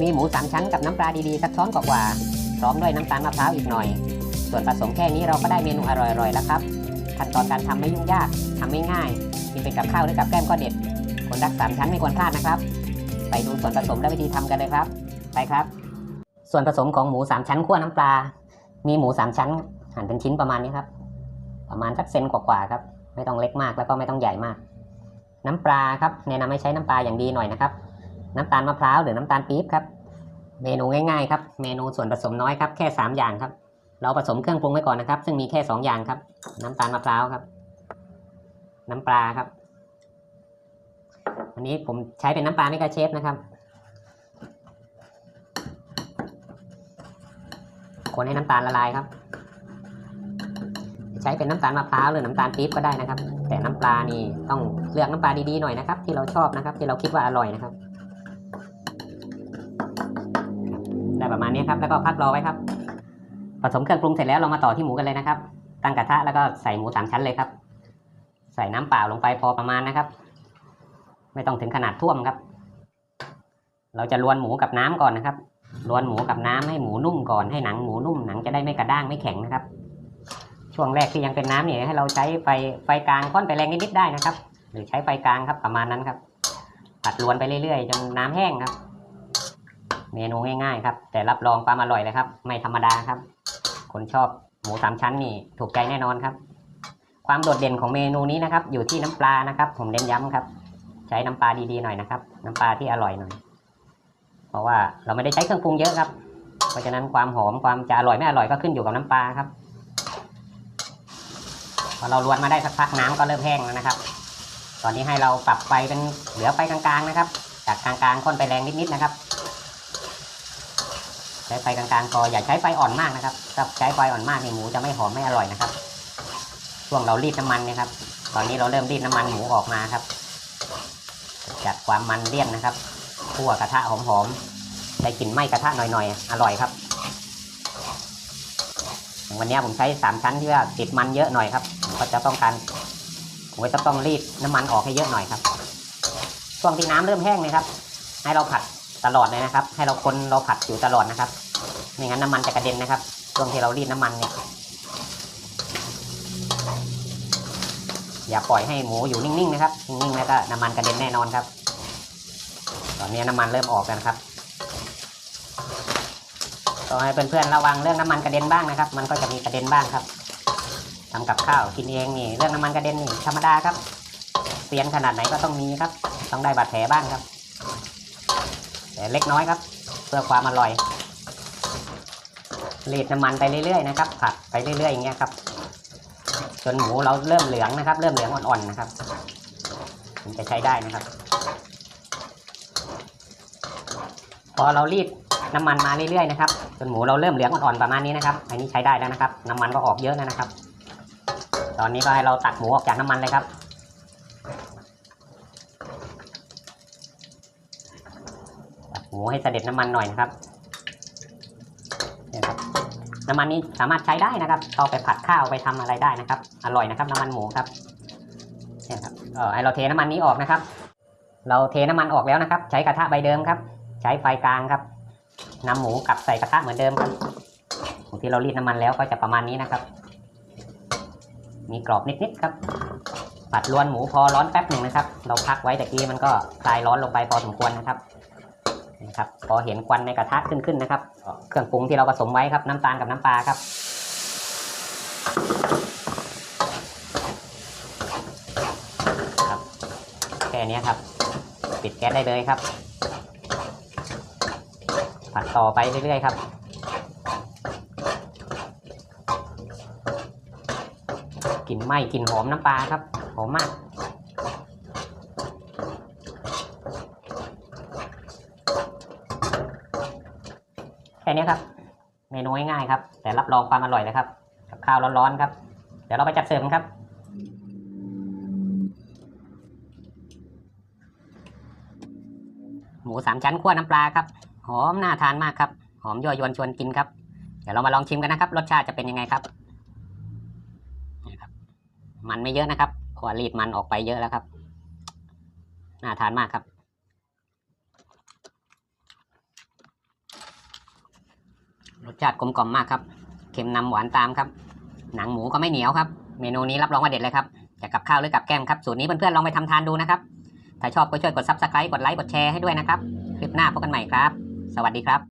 มีหมูสามชั้นกับน้ำปลาดีๆสักช้อนกว่าๆพร้อมด้วยน้ำตาลมะพร้าวอีกหน่อย ส่วนผสมแค่นี้เราก็ได้เมนูอร่อยๆแล้วครับขั้นตอนการทำไม่ยุ่งยากทำไม่ง่ายกินเป็นกับข้าวหรือกับแกล้มก็เด็ดคนรักสามชั้นไม่ควรพลาดนะครับ ไปดูส่วนผสมและวิธีทำกันเลยครับ ไปครับ ส่วนผสมของหมูสามชั้นคั่วน้ำปลา มีหมูสามชั้นหั่นเป็นชิ้นประมาณนี้ครับ ประมาณสักเซนกว่าๆครับ ไม่ต้องเล็กมากแล้วก็ไม่ต้องใหญ่มาก น้ำปลาครับแนะนำให้ใช้น้ำปลาอย่างดีหน่อยนะครับน้ำตาลมะพร้าวหรือน้ำตาลปี๊บครับ เมนูง่ายๆครับ เมนูส่วนผสมน้อยครับ แค่ 3 อย่างครับ เราผสมเครื่องปรุงไว้ก่อนนะครับ ซึ่งมีแค่ 2 อย่างครับ น้ำตาลมะพร้าวครับ น้ำปลาครับ อันนี้ผมใช้เป็นน้ำปลาไม่กระเชฟนะครับ คนให้น้ำตาลละลายครับ ใช้เป็นน้ำตาลมะพร้าวหรือน้ำตาลปี๊บก็ได้นะครับ แต่น้ำปลานี่ต้องเลือกน้ำปลาดีๆหน่อยนะครับ ที่เราชอบนะครับ ที่เราคิดว่าอร่อยนะครับ ประมาณนี้ครับแล้วก็พักรอไว้ครับ ผสมเครื่องปรุงเสร็จแล้วเรามาต่อที่หมูกันเลยนะครับ ตั้งกระทะแล้วก็ใส่หมูสามชั้นเลยครับ ใส่น้ำเปล่าลงไปพอประมาณนะครับ ไม่ต้องถึงขนาดท่วมครับ เราจะลวนหมูกับน้ำก่อนนะครับลวนหมูกับน้ำให้หมูนุ่มก่อนให้หนังหมูนุ่มหนังจะได้ไม่กระด้างไม่แข็งนะครับ ช่วงแรกที่ยังเป็นน้ำเนี่ยให้เราใช้ไฟไฟกลางค่อนไปแรงนิดๆได้นะครับ หรือใช้ไฟกลางครับประมาณนั้นครับผัดลวนไปเรื่อยๆจนน้ำแห้งครับ เมนูง่ายๆครับ แต่รับรองความอร่อยเลยครับ ไม่ธรรมดาครับ คนชอบหมูสามชั้นนี่ถูกใจแน่นอนครับ ความโดดเด่นของเมนูนี้นะครับ อยู่ที่น้ำปลานะครับ ผมเน้นย้ำครับ ใช้น้ำปลาดีๆหน่อยนะครับ น้ำปลาที่อร่อยหน่อย เพราะว่าเราไม่ได้ใช้เครื่องปรุงเยอะครับ เพราะฉะนั้นความหอมความจะอร่อยไม่อร่อยก็ขึ้นอยู่กับน้ำปลาครับพอเราลวนมาได้สักพักน้ำก็เริ่มแห้งแล้วนะครับ ตอนนี้ให้เราปรับไฟเป็นเหลือไฟกลางๆนะครับ จากกลางๆค่อนไปแรงนิดๆนะครับ ใช้ไฟกลางๆพออย่าใช้ไฟอ่อนมากนะครับถ้าใช้ไฟอ่อนมากนี่หมูจะไม่หอมไม่อร่อยนะครับ ช่วงเรารีดน้ำมันเนี่ยครับ ตอนนี้เราเริ่มรีดน้ำมันหมูออกมาครับ จัดความมันเลี่ยนนะครับคั่วกระทะหอมๆได้กลิ่นไหม้กระทะหน่อยๆ อร่อยครับ วันนี้ผมใช้สามชั้นที่ว่าติดมันเยอะหน่อยครับก็จะต้องการผมจะต้องรีดน้ำมันออกให้เยอะหน่อยครับช่วงที่น้ำเริ่มแห้งเลยครับ ให้เราผัด ตลอดเลยนะครับ ให้เราคนเราผัดอยู่ตลอดนะครับไม่งั้นน้ำมันจะกระเด็นนะครับช่วงที่เรารีดน้ำมันเนี่ยอย่าปล่อยให้หมูอยู่นิ่งๆนะครับนิ่งๆแล้วก็น้ำมันกระเด็นแน่นอนครับ ตอนนี้น้ำมันเริ่มออกแล้วนครับก็ให้เพื่อนๆระวังเรื่องน้ำมันกระเด็นบ้างนะครับ มันก็จะมีกระเด็นบ้างครับทำกับข้าวกินเองนี่เรื่องน้ำมันกระเด็นนี่ธรรมดาครับเซียนขนาดไหนก็ต้องมีครับ ต้องได้บาดแผลบ้างครับ เล็กน้อยครับ เพื่อความอร่อยรีดน้ำมันไปเรื่อยๆนะครับ ผัดไปเรื่อยๆอย่างเงี้ยครับ จนหมูเราเริ่มเหลืองนะครับ เริ่มเหลืองอ่อนๆนะครับถึงจะใช้ได้นะครับ พอเรารีดน้ำมันมาเรื่อยๆนะครับจนหมูเราเริ่มเหลืองอ่อนๆประมาณนี้นะครับ อันนี้ใช้ได้แล้วนะครับ น้ำมันก็ออกเยอะแล้วนะครับ ตอนนี้ก็ให้เราตักหมูออกจากน้ำมันเลยครับ ตักห มูให้เสด็จน้ำมันหน่อยนะครับนะครับ น้ำมันนี้สามารถใช้ได้นะครับเอาไปผัดข้าวไปทำอะไรได้นะครับ อร่อยนะครับ น้ำมันหมูครับเนี่ยครับเออให้เราเทน้ำมันนี้ออกนะครับ เราเทน้ำมันออกแล้วนะครับ ใช้กระทะใบเดิมครับ ใช้ไฟกลางครับนำหมูกลับใส่กระทะเหมือนเดิมครับหมูที่เรารีดน้ำมันแล้วก็จะประมาณนี้นะครับ มีกรอบนิดๆครับผัดลวนหมูพอร้อนแป๊บหนึ่งนะครับ เราพักไว้แต่กี้มันก็คลายร้อนลงไปพอสมควรนะครับ นะครับพอเห็นควันในกระทะขึ้นขึ้นนะครับ เครื่องปรุงที่เราผสมไว้ครับ น้ำตาลกับน้ำปลาครับ ครับแค่นี้ครับ ปิดแก๊สได้เลยครับ ผัดต่อไปเรื่อยๆครับกลิ่นไหม้กลิ่นหอมน้ำปลาครับหอมมาก ค่นี้ครับ เมนูง่ายๆครับ แต่รับรองความอร่อยเลยครับกับข้าวร้อนๆครับ เดี๋ยวเราไปจัดเสิร์ฟกันครับ หมูสามชั้นคั่วน้ำปลาครับ หอมน่าทานมากครับ หอมยั่วยวนชวนกินครับ เดี๋ยวเรามาลองชิมกันนะครับ รสชาติจะเป็นยังไงครับนี่ครับมันไม่เยอะนะครับเพราะว่ารีดมันออกไปเยอะแล้วครับ น่าทานมากครับ รสชาติกลมกล่อมมากครับ เค็มนำหวานตามครับ หนังหมูก็ไม่เหนียวครับ เมนูนี้รับรองว่าเด็ดเลยครับ จะกับข้าวหรือกับแกล้มครับ สูตรนี้เพื่อนๆลองไปทำทานดูนะครับ ถ้าชอบก็ช่วยกดซับสไครต์กดไลค์ กดแชร์ให้ด้วยนะครับ คลิปหน้าพบกันใหม่ครับ สวัสดีครับ